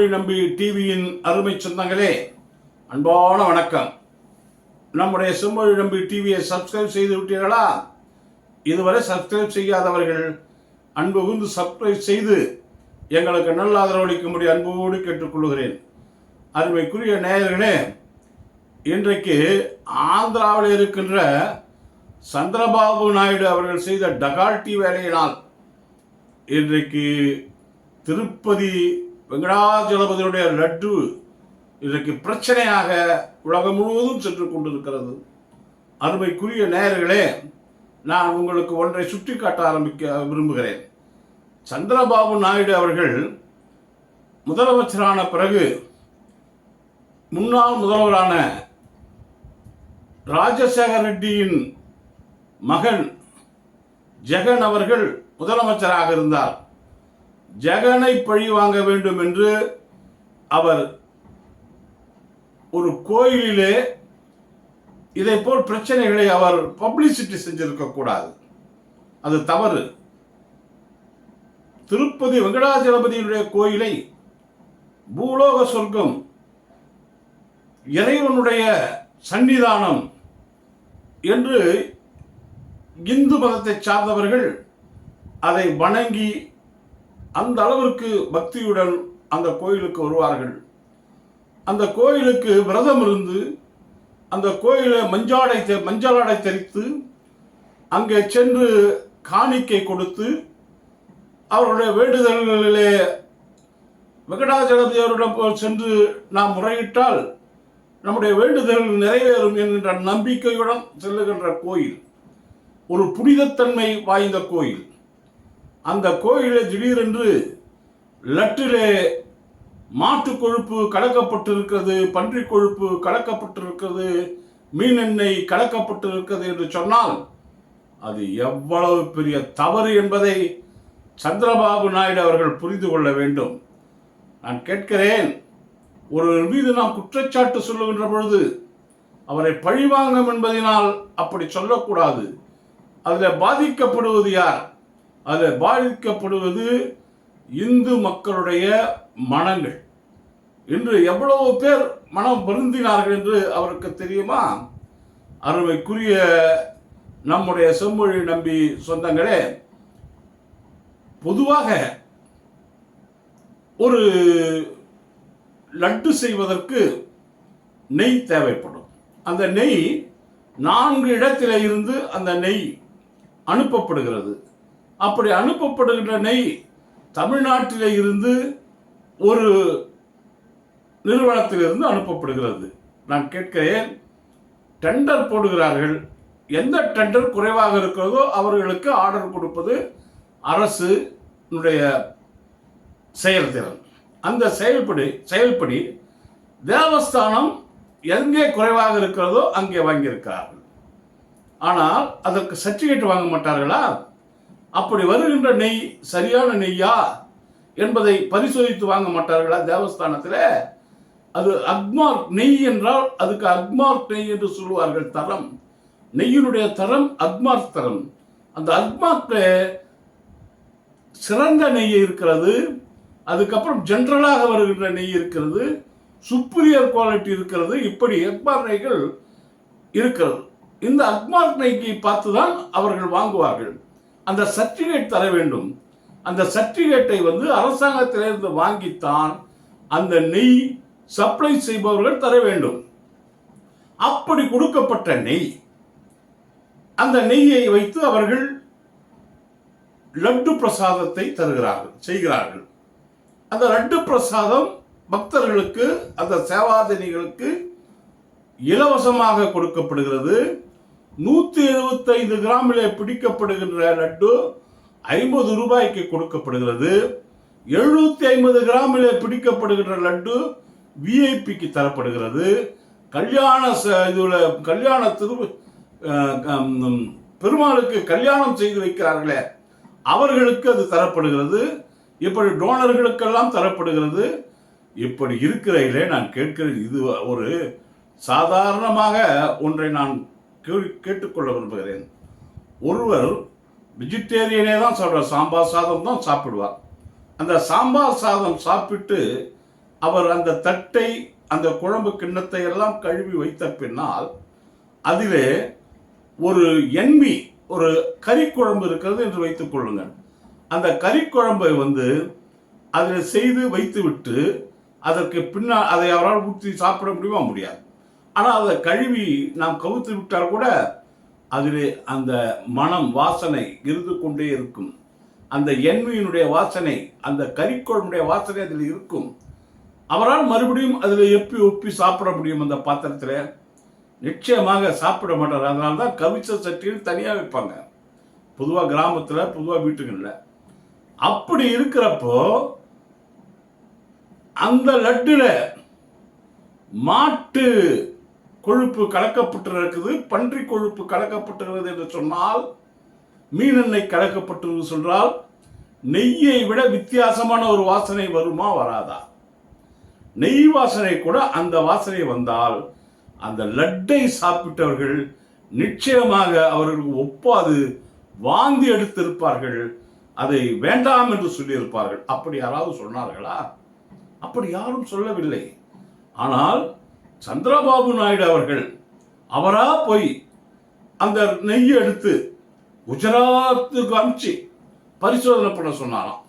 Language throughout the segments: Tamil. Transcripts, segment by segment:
தமிழ் நம்பி டிவியின் அருமை சொந்தங்களே அன்பான வணக்கம். நம்முடைய செம்மொழி நம்பி டிவியை சப்ஸ்கிரைப் செய்து விட்டீர்களா? இதுவரை சப்ஸ்கிரைப் செய்யாதவர்கள் அன்பு கூர்ந்து சப்ஸ்கிரைப் செய்து எங்களுக்கு நல்ல ஆதரவளிக்கும்படி அன்போடு கேட்டுக்கொள்கிறேன். அருமைக்குரிய நேயர்களே இன்றைக்கு ஆந்திராவில் இருக்கின்ற சந்திரபாபு நாயுடு அவர்கள் செய்த டகால்டி வேலையினால் இன்றைக்கு திருப்பதி வெங்கடாஜலபதியுடைய லட்டு இன்றைக்கு பிரச்சனையாக உலகம் முழுவதும் சென்று கொண்டிருக்கிறது. அருமைக்குரிய நேயர்களே நான் உங்களுக்கு ஒன்றை சுட்டிக்காட்ட ஆரம்பிக்க விரும்புகிறேன். சந்திரபாபு நாயுடு அவர்கள் முதலமைச்சரான பிறகு முன்னாள் முதல்வரான ராஜசேகர ரெட்டியின் மகன் ஜெகன் அவர்கள் முதலமைச்சராக இருந்தார். ஜெகனை பழி வாங்க வேண்டும் என்று அவர் ஒரு கோயிலிலே இதை போல் பிரச்சனைகளை அவர் பப்ளிசிட்டி செஞ்சிருக்க கூடாது. அது தவறு. திருப்பதி வெங்கடாஜலபதியினுடைய கோயிலை பூலோக சொர்க்கம் இறைவனுடைய சன்னிதானம் என்று இந்து மதத்தை சார்ந்தவர்கள் அதை வணங்கி அந்த அளவிற்கு பக்தியுடன் அந்த கோயிலுக்கு வருவார்கள். அந்த கோயிலுக்கு விரதம் இருந்து அந்த கோயிலை மஞ்சாடை தெ- மஞ்சளாடை தெரித்து அங்கே சென்று காணிக்கை கொடுத்து அவருடைய வேண்டுதல்களிலே வெங்கடாஜலபதியவரிடம் போல் சென்று நாம் முறையிட்டால் நம்முடைய வேண்டுதல்கள் நிறைவேறும் என்கின்ற நம்பிக்கையுடன் செல்லுகின்ற கோயில் ஒரு புனிதத்தன்மை வாய்ந்த கோயில். அந்த கோயிலில் திடீரென்று லட்டிலே மாட்டு கொழுப்பு கலக்கப்பட்டிருக்கிறது பன்றி கொழுப்பு கலக்கப்பட்டிருக்கிறது மீன் எண்ணெய் கலக்கப்பட்டிருக்கிறது என்று சொன்னால் அது எவ்வளவு பெரிய தவறு என்பதை சந்திரபாபு நாயுடு அவர்கள் புரிந்து கொள்ள வேண்டும். நான் கேட்கிறேன் ஒரு மீது நாம் குற்றச்சாட்டு சொல்லுகின்ற பொழுது அவரை பழிவாங்கும் என்பதனால் அப்படி சொல்லக்கூடாது. அதில் பாதிக்கப்படுவது யார்? அதை பாதிக்கப்படுவது இந்து மக்களுடைய மனங்கள். இன்று எவ்வளவு பேர் மனம் வருந்தினார்கள் என்று அவருக்கு தெரியுமா? அருமைக்குரிய நம்முடைய செம்மொழி நம்பி சொந்தங்களே பொதுவாக ஒரு லட்டு செய்வதற்கு நெய் தேவைப்படும். அந்த நெய் நான்கு இடத்தில இருந்து அந்த நெய் அனுப்பப்படுகிறது. அப்படி அனுப்பப்படுகின்ற நெய் தமிழ்நாட்டில் இருந்து ஒரு நிறுவனத்திலிருந்து அனுப்பப்படுகிறது. நான் கேட்கிறேன் டெண்டர் போடுகிறார்கள். எந்த டெண்டர் குறைவாக இருக்கிறதோ அவர்களுக்கு ஆர்டர் கொடுப்பது அரசுனுடைய செயல்திறன். அந்த செயல்படி செயல்படி தேவஸ்தானம் எங்கே குறைவாக இருக்கிறதோ அங்கே வாங்கியிருக்கிறார்கள். ஆனால் அதற்கு சர்டிஃபிகேட் வாங்க மாட்டார்களா? அப்படி வருகின்ற நெய் சரியான நெய்யா என்பதை பரிசோதித்து வாங்க மாட்டார்களா தேவஸ்தானத்தில்? அது அக்மார்க் நெய் என்றால் அதுக்கு அக்மார்க் நெய் என்று சொல்லுவார்கள் தரம். நெய்யினுடைய தரம் அக்மார்க் தரம். அந்த அக்மார்க் சிறந்த நெய் இருக்கிறது. அதுக்கப்புறம் ஜென்ரலாக வருகின்ற நெய் இருக்கிறது. சுப்பீரியர் குவாலிட்டி இருக்கிறது. இப்படி அக்மார் நெய்கள் இருக்கிறது. இந்த அக்மார்க் நெய்க்கு பார்த்து தான் அவர்கள் வாங்குவார்கள். அந்த சர்டிஃபிகேட் தர வேண்டும். அந்த சர்டிஃபிகேட்டை வந்து அரசாங்கத்திலிருந்து வாங்கித்தான் அந்த நெய் சப்ளை செய்பவர்கள் தர வேண்டும். அப்படி கொடுக்கப்பட்ட நெய் அந்த நெய்யை வைத்து அவர்கள் லட்டு பிரசாதத்தை தருகிறார்கள் செய்கிறார்கள். அந்த லட்டு பிரசாதம் பக்தர்களுக்கு அந்த சேவாதினிகளுக்கு இலவசமாக கொடுக்கப்படுகிறது. நூற்றி எழுபத்தைந்து கிராமிலே பிடிக்கப்படுகின்ற லட்டு ஐம்பது ரூபாய்க்கு கொடுக்கப்படுகிறது. எழுநூத்தி ஐம்பது கிராமிலே பிடிக்கப்படுகின்ற லட்டு விஐபிக்கு தரப்படுகிறது. கல்யாண ச- இதுல கல்யாண திரு பெருமாளுக்கு கல்யாணம் செய்து வைக்கிறார்களே அவர்களுக்கு அது தரப்படுகிறது. இப்படி டோனர்களுக்கெல்லாம் தரப்படுகிறது. இப்படி இருக்கிறதிலே நான் கேட்கிறேன் இது ஒரு சாதாரணமாக ஒன்றை நான் கேட்டுக்கொள்ள விரும்புகிறேன் ஒருவர் வெஜிடேரியனே தான் சாப்பிடுவார் சாம்பார் சாதம் தான் சாப்பிடுவார். அந்த சாம்பார் சாதம் சாப்பிட்டு அவர் அந்த தட்டை அந்த குழம்பு கிண்ணத்தை எல்லாம் கழுவி வைத்த பின்னால் அதிலே ஒரு எண்பி ஒரு கறிக்குழம்பு இருக்கிறது என்று வைத்துக் கொள்ளுங்கள். அந்த கறிக்குழம்பை வந்து அதில் செய்து வைத்துவிட்டு அதற்கு பின்னால் அதை அவரால் ஊற்றி சாப்பிட முடியுமா? முடியாது. ஆனால் அதை கழுவி நாம் கவுத்து விட்டால் கூட அதில் அந்த மனம் வாசனை இருந்து கொண்டே இருக்கும். அந்த எண்மையினுடைய வாசனை அந்த கறிக்குழம்புடைய வாசனை அதில் இருக்கும். அவரால் மறுபடியும் அதில் எப்பி ஒப்பி சாப்பிட முடியும் அந்த பாத்திரத்தில்? நிச்சயமாக சாப்பிட மாட்டார். அதனால தான் கவிச்ச சட்டின்னு தனியாக வைப்பாங்க. பொதுவாக கிராமத்தில் பொதுவாக வீட்டுகளில். அப்படி இருக்கிறப்போ அந்த லட்டுல மாட்டு கொழுப்பு கலக்கப்பட்டிருக்குது பன்றி கொழுப்பு கலக்கப்பட்டிருக்கிறது என்று சொன்னால் மீனெண்ணெய் கலக்கப்பட்டிருக்கு சொல்றால் நெய்யை விட வித்தியாசமான ஒரு வாசனை வருமா வராதா? நெய் வாசனை கூட அந்த வாசனை வந்தால் அந்த லட்டை சாப்பிட்டவர்கள் நிச்சயமாக அவர்களுக்கு ஒப்பாது வாந்தி எடுத்திருப்பார்கள் அதை வேண்டாம் என்று சொல்லியிருப்பார்கள். அப்படி யாராவது சொன்னார்களா? அப்படி யாரும் சொல்லவில்லை. ஆனால் சந்திரபாபு நாயுடு அவர்கள் அவரா போய் அந்த நெய்யை எடுத்து குஜராத்துக்கு அனுப்பிச்சு பரிசோதனை பண்ண சொன்னாராம்.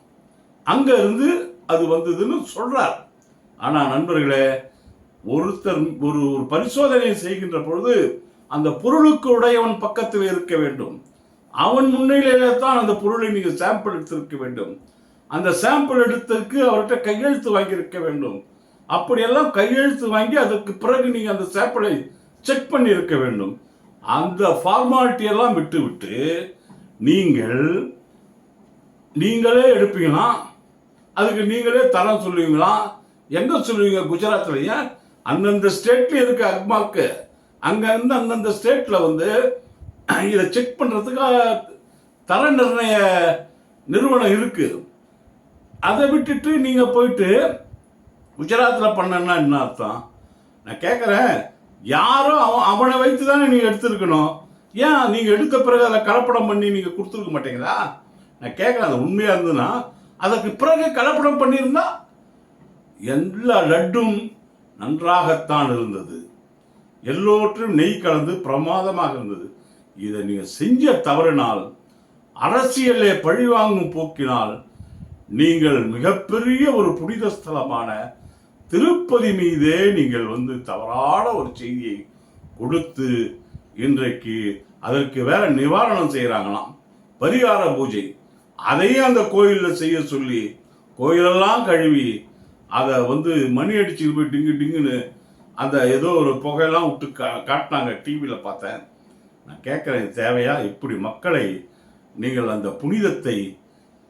அங்க இருந்து அது வந்ததுன்னு சொல்றார். ஆனா நண்பர்களே ஒருத்தர் ஒரு ஒரு பரிசோதனை செய்கின்ற பொழுது அந்த பொருளுக்கு உடையவன் பக்கத்தில் இருக்க வேண்டும். அவன் முன்னிலையில தான் அந்த பொருளை நீங்கள் சாம்பிள் எடுத்திருக்க வேண்டும். அந்த சாம்பிள் எடுத்ததுக்கு அவர்கிட்ட கையெழுத்து வாங்கியிருக்க வேண்டும். அப்படியெல்லாம் கையெழுத்து வாங்கி அதற்கு பிறகு நீங்கள் அந்த சேப்பலை செக் பண்ணி இருக்க வேண்டும். அந்த ஃபார்மாலிட்டி எல்லாம் விட்டு விட்டு நீங்கள் நீங்களே எடுப்பீங்களா? அதுக்கு நீங்களே தரம் சொல்லுவீங்களா? எங்க சொல்லுவீங்க குஜராத்தில் அந்தந்த ஸ்டேட்ல இருக்கு அக்மாக்கு அங்க இருந்து அந்தந்த ஸ்டேட்ல வந்து இதை செக் பண்றதுக்கு தர நிர்ணய நிறுவனம் இருக்கு. அதை விட்டுட்டு நீங்க போயிட்டு குஜராத்தில் பண்ணனா என்ன அர்த்தம்? நான் கேட்குறேன் யாரோ அவன் அவனை வைத்து தானே நீங்கள் எடுத்திருக்கணும். ஏன் நீங்கள் எடுத்த பிறகு அதை கலப்படம் பண்ணி நீங்கள் கொடுத்துருக்க மாட்டீங்களா? நான் கேட்குறேன் அது உண்மையாக இருந்ததுன்னா அதற்கு பிறகு கலப்படம் பண்ணியிருந்தா எல்லா லட்டும் நன்றாகத்தான் இருந்தது. எல்லோற்றும் நெய் கலந்து பிரமாதமாக இருந்தது. இதை நீங்கள் செஞ்ச தவறினால் அரசியலை பழிவாங்கும் போக்கினால் நீங்கள் மிகப்பெரிய ஒரு புனித ஸ்தலமான திருப்பதி மீதே நீங்கள் வந்து தவறான ஒரு செய்தியை கொடுத்து இன்றைக்கு அதற்கு வேற நிவாரணம் செய்கிறாங்களாம் பரிகார பூஜை. அதையும் அந்த கோயிலில் செய்ய சொல்லி கோயிலெல்லாம் கழுவி அதை வந்து மணி அடிச்சுட்டு போய் டிங்கு டிங்குன்னு அந்த ஏதோ ஒரு புகையெல்லாம் விட்டு கா காட்டினாங்க டிவியில் பார்த்தேன். நான் கேட்குறேன் தேவையா? இப்படி மக்களை நீங்கள் அந்த புனிதத்தை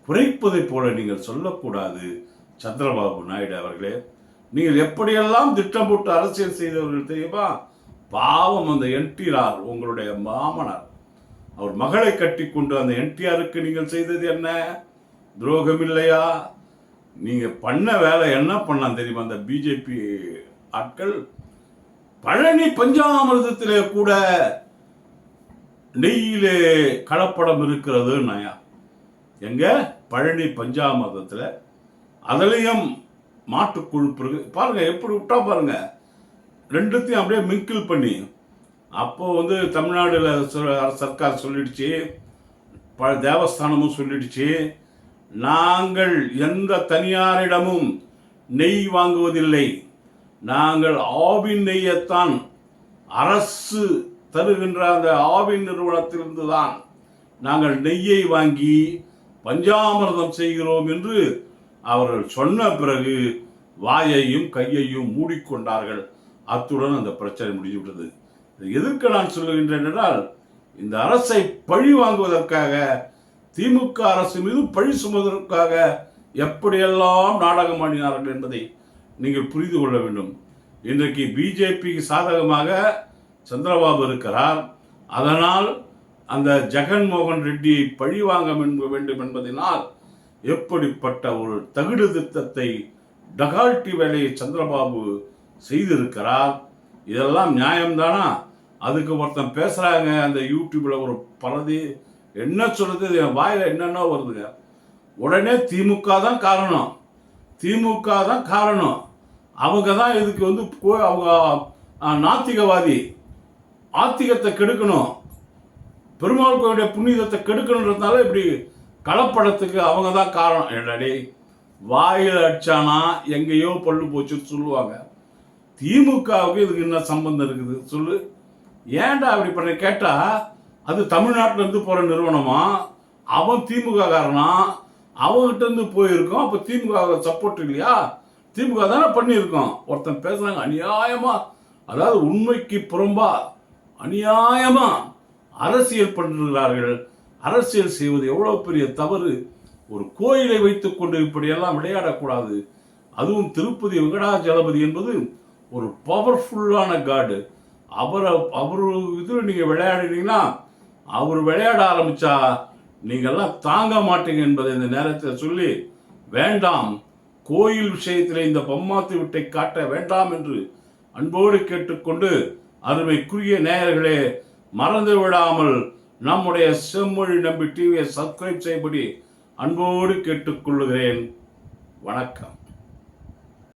குறைப்பதைப் போல நீங்கள் சொல்லக்கூடாது. சந்திரபாபு நாயுடு அவர்களே நீங்கள் எப்படியெல்லாம் திட்டம் போட்டு அரசியல் செய்தவர்கள் தெரியுமா? பாவம் அந்த என்டிஆர் உங்களுடைய மாமனார். அவர் மகளை கட்டி கொண்டு அந்த என்டிஆருக்கு நீங்கள் செய்தது என்ன? துரோகம் இல்லையா? நீங்க பண்ண வேலை என்ன பண்ணலாம் தெரியுமா? அந்த பிஜேபி ஆட்கள்? பழனி பஞ்சாமிரதத்திலே கூட நெய்யிலே கலப்படம் இருக்கிறது நயா எங்க? பழனி பஞ்சாமிர்தத்தில். அதுலேயும் மாட்டு கொழுப்பு இருக்கு பாருங்க எப்படி விட்டா பாருங்க. ரெண்டுத்தையும் அப்படியே மிங்கிள் பண்ணி. அப்போ வந்து தமிழ்நாடுல சர்க்கார் சொல்லிடுச்சு ப தேவஸ்தானமும் சொல்லிடுச்சு நாங்கள் எந்த தனியாரிடமும் நெய் வாங்குவதில்லை. நாங்கள் ஆவின் நெய்யத்தான் அரசு தருகின்ற அந்த ஆவின் நிறுவனத்திலிருந்து தான் நாங்கள் நெய்யை வாங்கி பஞ்சாமிர்தம் செய்கிறோம் என்று அவர்கள் சொன்ன பிறகு வாயையும் கையையும் மூடிக்கொண்டார்கள். அத்துடன் அந்த பிரச்சனை முடிந்து விட்டது எதற்கு நான் சொல்லுகின்றேன் என்றால் இந்த அரசை பழி வாங்குவதற்காக திமுக அரசு மீது பழி சுமதற்காக எப்படியெல்லாம் நாடகம் ஆடினார்கள் என்பதை நீங்கள் புரிந்து கொள்ள வேண்டும். இன்றைக்கு பிஜேபிக்கு சாதகமாக சந்திரபாபு இருக்கிறார். அதனால் அந்த ஜெகன்மோகன் ரெட்டியை பழி வாங்க வேண்டும் என்பதனால் எப்படிப்பட்ட ஒரு தகுடு திட்டத்தை டகால்ட்டி வேலையை சந்திரபாபு செய்திருக்கிறார்? இதெல்லாம் நியாயம்தானா? அதுக்கு ஒருத்தன் பேசுகிறாங்க அந்த யூடியூப்பில் ஒரு பலதி என்ன சொல்கிறது என் வாயில் என்னென்ன வருதுங்க. உடனே திமுக தான் காரணம். திமுக தான் காரணம். அவங்க தான் இதுக்கு வந்து அவங்க நாத்திகவாதி. ஆத்திகத்தை கெடுக்கணும். பெருமாள் கோயிலுடைய புண்ணியத்தை கெடுக்கணுன்றதுனால இப்படி கலப்படத்துக்கு அவங்க தான் காரணம். என்னடி? வாயில் அடிச்சானா எங்கேயோ பல்லு போச்சுன்னு சொல்லுவாங்க. திமுகவுக்கு இதுக்கு என்ன சம்பந்தம் இருக்குது? சொல்லு. ஏன்டா அப்படி பண்ண? கேட்டால் அது தமிழ்நாட்டிலேருந்து போகிற நிறுவனமா? அவன் திமுக காரனா அவங்ககிட்டருந்து போயிருக்கோம். அப்போ திமுக சப்போர்ட் இல்லையா? திமுக தானே பண்ணியிருக்கோம். ஒருத்தன் பேசுகிறாங்க அநியாயமா. அதாவது உண்மைக்கு புறம்பா. அநியாயமா அரசியல் பண்ணுகிறார்கள் அரசியல் செய்வது எவ்வளோ பெரிய தவறு? ஒரு கோயிலை வைத்துக்கொண்டு இப்படியெல்லாம் விளையாடக்கூடாது. அதுவும் திருப்பதி வெங்கடாஜலபதி என்பது ஒரு பவர்ஃபுல்லான காடு. அவரை அவர் இதில் நீங்கள் விளையாடினீங்கன்னா அவர் விளையாட ஆரம்பிச்சா நீங்கள்லாம் தாங்க மாட்டீங்க என்பதை இந்த நேரத்தில் சொல்லி வேண்டாம் கோயில் விஷயத்தில் இந்த பம்மாத்து விட்டை காட்ட வேண்டாம் என்று அன்போடு கேட்டுக்கொண்டு அருமைக்குரிய நேயர்களே மறந்து விடாமல் நம்முடைய செம்மொழி நம்பி டிவியை சப்ஸ்கிரைப் செய்யபடி அன்போடு கேட்டுக்கொள்கிறேன். வணக்கம்.